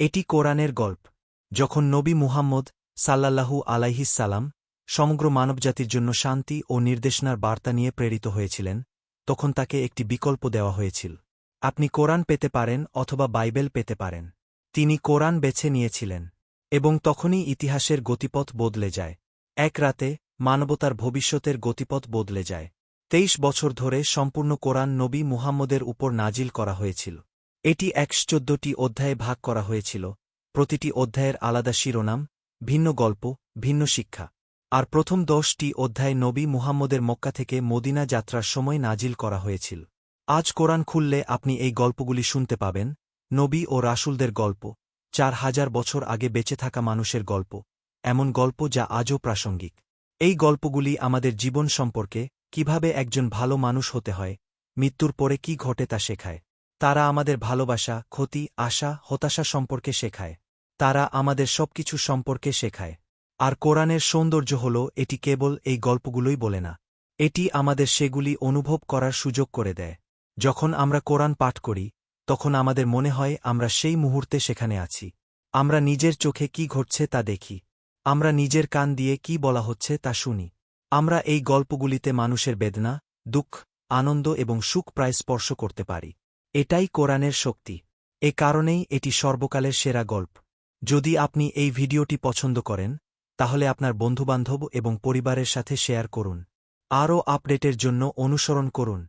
এটি কোরআনের গল্প। যখন নবী মুহাম্মদ সাল্লাল্লাহু আলাইহিসাল্লাম সমগ্র মানবজাতির জন্য শান্তি ও নির্দেশনার বার্তা নিয়ে প্রেরিত হয়েছিলেন, তখন তাকে একটি বিকল্প দেওয়া হয়েছিল। আপনি কোরআন পেতে পারেন অথবা বাইবেল পেতে পারেন। তিনি কোরআন বেছে নিয়েছিলেন এবং তখনই ইতিহাসের গতিপথ বদলে যায়। এক রাতে মানবতার ভবিষ্যতের গতিপথ বদলে যায়। তেইশ বছর ধরে সম্পূর্ণ কোরআন নবী মুহাম্মদের উপর নাজিল করা হয়েছিল। এটি একশ চোদ্দটি অধ্যায়ে ভাগ করা হয়েছিল, প্রতিটি অধ্যায়ের আলাদা শিরোনাম, ভিন্ন গল্প, ভিন্ন শিক্ষা। আর প্রথম দশটি অধ্যায় নবী মুহাম্মদের মক্কা থেকে মদিনা যাত্রার সময় নাজিল করা হয়েছিল। আজ কোরআন খুললে আপনি এই গল্পগুলি শুনতে পাবেন, নবী ও রাসুলদের গল্প, চার হাজার বছর আগে বেঁচে থাকা মানুষের গল্প, এমন গল্প যা আজও প্রাসঙ্গিক। এই গল্পগুলি আমাদের জীবন সম্পর্কে কীভাবে একজন ভালো মানুষ হতে হয়, মৃত্যুর পরে কি ঘটে তা শেখায়। তারা আমাদের ভালোবাসা, ক্ষতি, আশা, হতাশা সম্পর্কে শেখায়। তারা আমাদের সবকিছু সম্পর্কে শেখায়। আর কোরআনের সৌন্দর্য হল, এটি কেবল এই গল্পগুলোই বলে না। এটি আমাদের সেগুলি অনুভব করার সুযোগ করে দেয়। যখন আমরা কোরআন পাঠ করি, তখন আমাদের মনে হয়, আমরা সেই মুহূর্তে সেখানে আছি। আমরা নিজের চোখে কি ঘটছে তা দেখি। আমরা নিজের কান দিয়ে কি বলা হচ্ছে তা শুনি। আমরা এই গল্পগুলিতে মানুষের বেদনা, দুঃখ, আনন্দ এবং সুখ প্রায় স্পর্শ করতে পারি। এটাই কোরআনের শক্তি। এ কারণেই এটি সর্বকালের সেরা গল্প। যদি আপনি এই ভিডিওটি পছন্দ করেন, তাহলে আপনার বন্ধুবান্ধব এবং পরিবারের সাথে শেয়ার করুন। আরও আপডেটের জন্য অনুসরণ করুন।